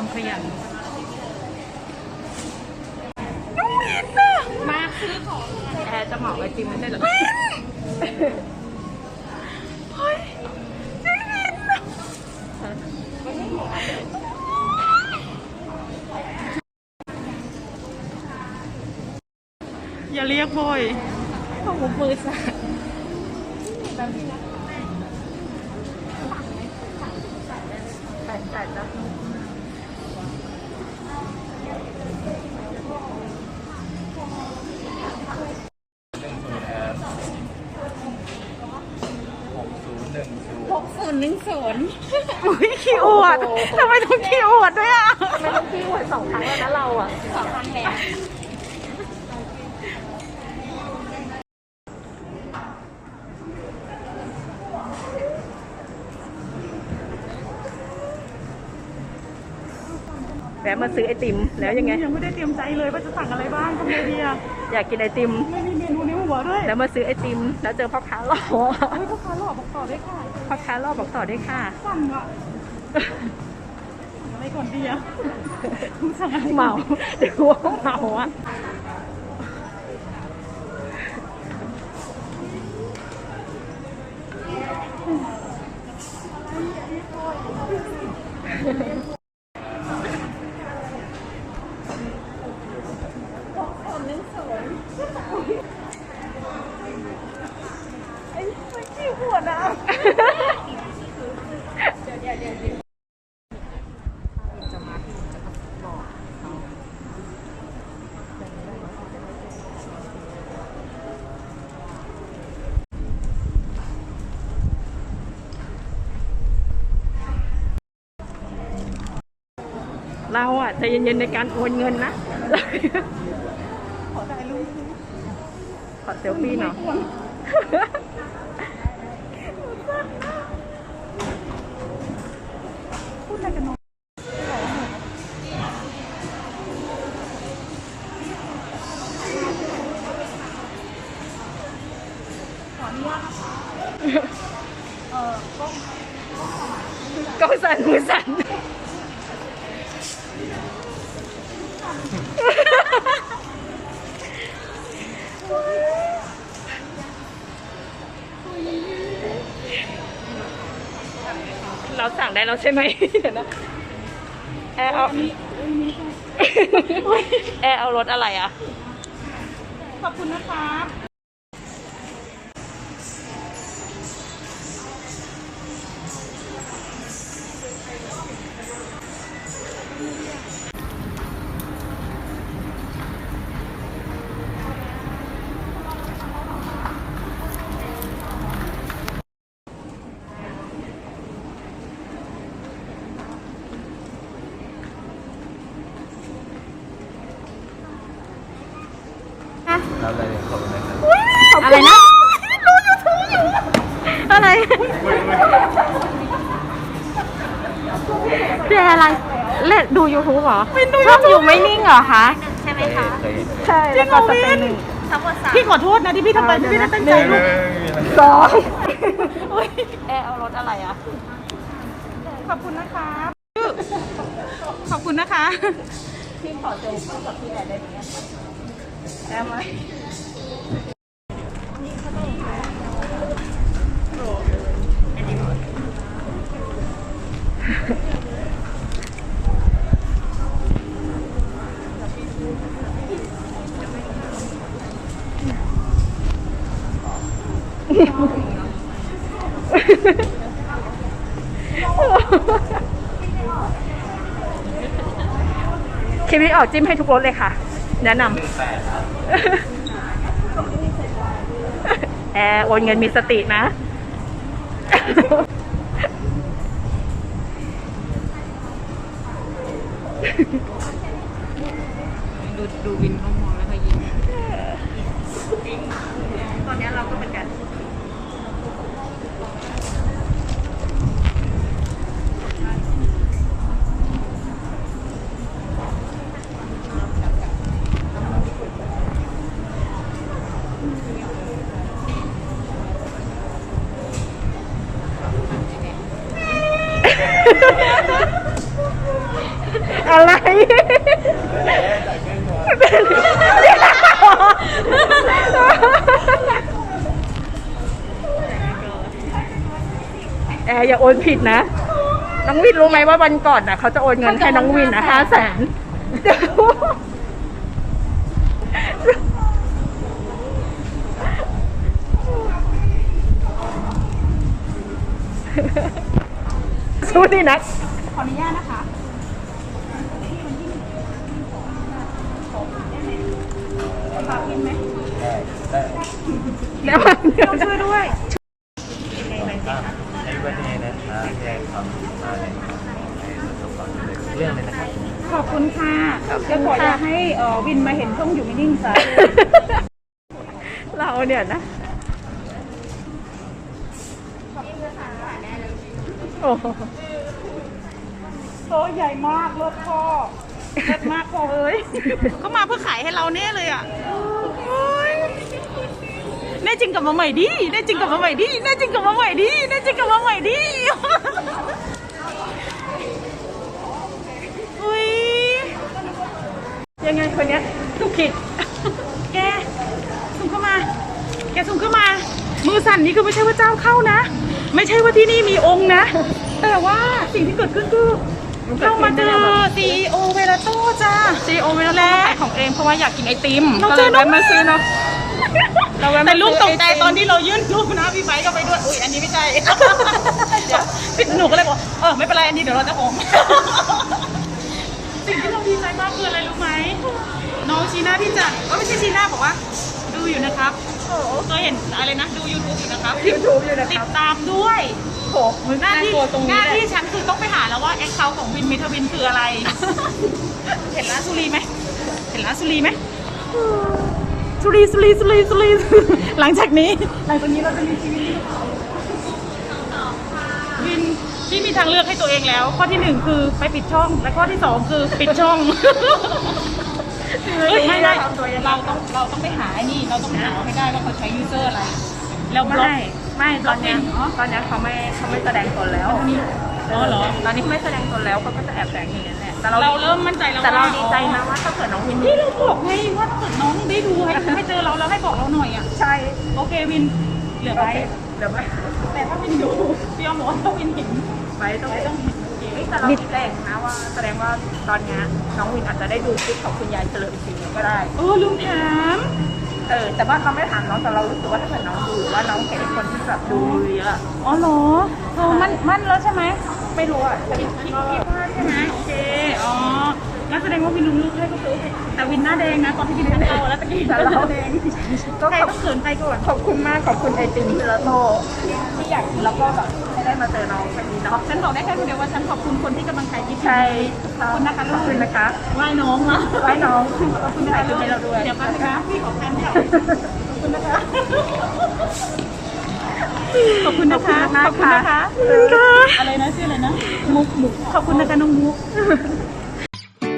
ความขยันมาซื้อของแอร์จะเหมาะไอติมไม่ใช่เหรออย่าเรียกบ่อยของผมมือสั่นหกศูนย์ หนึ่งศูนย์อุ้ยขี้อวดทำไมต้องขี้อวดด้วยอะไม่ต้องพี่อวดสองครั้งแล้วนะเราอะสองครั้งแล้ว มาซื้อไอติมแล้วยังไง ยังไม่ได้เตรียมใจเลยว่าจะสั่งอะไรบ้างทำไงดีอะอยากกินไอติม ไม่มีเมนูในหัวด้วยแล้วมาซื้อไอติม แล้วเจอพ่อค้าหล่อเฮ้ยพ่อค้าหลอกบอกต่อได้ค่ะพ่อค้าหล่อบอกต่อด้วยค่ะสั่งอะสั่งอะไรก่อนดีอะสั่งอะไรก่อนเมาเดี๋ยวว่าเมาอะ เราอะใจเย็นๆในการโอนเงินนะ ขอถ่ายรูปขอเซลฟี่หน่อยพูดอะไรกันน้องขออนุญาตนะคะเอ่อกล้องก็สั่นมือสั่น เราสั่งได้แล้วใช่ไหมเดี๋ยวนะแอร์เอาแอร์เอารถอะไรอะ ขอบคุณนะครับ เรียนอะไรเล่นดู YouTube เหรอชอบอยู่ไม่นิ่งเหรอคะใช่ไหมคะเคยเห็นใช่แล้วก็สเปนหนึ่งทั้งหมดสามพี่ขอโทษนะที่พี่ทำไปที่พี่ได้ตั้งใจลูกสองแอร์เอารถอะไรอะ ขอบคุณนะคะขอบคุณนะคะ พี่ขอเจอคู่กับพี่แอร์ได้ไหมได้ไหม คลิปนี้ออกจิ้มให้ทุกรถเลยค่ะ แนะนำแอร์โอนเงินมีสตินะ ดูดูวินเขามองแล้วก็ยิ้มตอนนี้เราก็เป็นกัน อะไร แอร์อย่าโอนผิดนะ น้องวินรู้ไหมว่าวันก่อนน่ะเขาจะโอนเงินให้น้องวินนะห้าแสนสู้ดีนักขออนุญาตนะคะ กพิมพ์ไหมได้ได้แล้วมันเดี๋ยวช่วยด้วยครับในวันนี้นะครับแจ้งความมาในเรื่องเลยนะครับ ขอบคุณค่ะจะขออยากให้เอ่อวินมาเห็นช่องอยู่ไม่นิ่งจ้ะเราเนี่ยนะโอ้โหโตใหญ่มากเลิศพ่อเลิศมากพ่อเอ้ยเขามาเพื่อขายให้เราแน่เลยอะโอ๊ย แน่จริงกลับมาใหม่ดิแน่จริงกลับมาใหม่ดิแน่จริงกลับมาใหม่ดิแน่จริงกลับมาใหม่ดิอุ้ยยังไงคนเนี้ยทุกขิดแกส่งเข้ามา แกส่งเข้ามา มือสั่นนี่คือไม่ใช่ว่าเจ้าเข้านะ ไม่ใช่ว่าที่นี่มีองค์นะ แต่ว่าสิ่งที่เกิดขึ้นคือเข้ามาเจอ CEO เวลาโต้จ้าซีโอเวลาเราขายของเองเพราะว่าอยากกินไอติมเราก็เจเลอยน้องแวะมาซื้อเนาะ เราแวะมาแต่ลูกตกใจซื้อไอติมตอนที่เรายื่นรูปนะพี่ไบค์ก็ไปด้วยอุ้ยอันนี้ไม่ใช่เดี๋ยวพี่หนูก็เลยบอกเออไม่เป็นไรอันนี้เดี๋ยวเราจะโอมสิ่งที่เราดีใจมากคืออะไรรู้ไหมน้องชีน่าที่จะเออไม่ใช่ชีน่าบอกว่า ดูอยู่นะครับเคยเห็นอะไรนะดู YouTube อยู่นะครับยูทูบอยู่นะคติรัดบตามด้วยโอ้มึงหน้าที่ตัวตรงหนี้น้าแหละที่ฉันคือต้องไปหาแล้วว่าแอคเคาท์ของวินมิทวินคืออะไร เห็นร้านสุรีไหมเห็นร้านสุรีไหม สุรีสุรีสุรีสุรีหลังจากนี้ หลังจากนี้เราจะมีชีวิตวินที่มีทางเลือกให้ตัวเองแล้ว ข้อที่หนึ่งคือไปปิดช่อง และข้อที่สองคือปิดช่องเอ้ยไม่ไม่เราต้องเราต้องไปหาไอ้นี่เราต้องหาให้ได้ว่าเขาใช้ยูเซอร์อะไรแล้วบล็อกไม่ไม่ตอนเนี้ยอ๋อตอนเนี้ยเขาไม่เขาไม่แสดงตนแล้ว อ๋อเหรอ ตอนนี้เขาไม่แสดงตนแล้วเขาก็จะแอบแฝงอย่างนั้นแหละแต่เราเราเริ่มมั่นใจแล้วแต่เราว่ดีใจนะว่าถ้าเกิดน้องวินที่เราบอกไงว่าถ้าเกิดน้องได้ดูให้ให้เจอเราแล้วให้บอกเราหน่อยอะ ใช่โอเควิน เหลือโอไว้เคเดี๋ยวไปแต่ถ้าวินดูพี่ยอมบอกว่าถ้าวินเห็นไปต้องต้องเห็นโอเคเฮ้ยแต่เราคิดแรงนะว่า แสดงว่าตอนเนี้ยน้องวินอาจจะได้ดูคลิปของคุณยายเฉลิมศรีก็ได้เออลืมถามเออแต่ว่าเขาไม่ถามน้องแต่เรารู้สึกว่าถ้าเกิดน้องดูหรือว่าน้องเห็นคนที่แบบดูเยอะอ๋อเหรอเออมันมันแล้วใช่ไหม ไม่รู้อะแต่คิดคิดคิดว่าใช่ไหมโอเคอ๋องั้นแสดงว่าวินลุงลูกให้ก็คือโอเคแต่วินหน้าแดงนะตอนที่วินให้เราแล้วตะกี้แต่หเราน้าแดงก็ใครขอบต้องเขินใครก่อนขอบคุณมากขอบคุณไอติมพิลาโตที่อยากกินแล้วก็แบบให้ได้มาเจอน้องวันนี้เนาะฉันบอกได้แค่คนเดียวว่าฉันขอบคุณคนที่กำลังใช้ยิปใช่ขอบคุณนะคะขอบคุณนะคะไหว้น้องนะไว้น้องขอบคุณนะคะให้เราด้วยเดี๋ยวแป๊บนะคะพี่ขอแฟนค่ะขอบคุณนะคะ ขอบคุณนะคะ ขอบคุณนะคะ อะไรนะชื่ออะไรนะ มุกมุกขอบคุณนะคะน้องมุก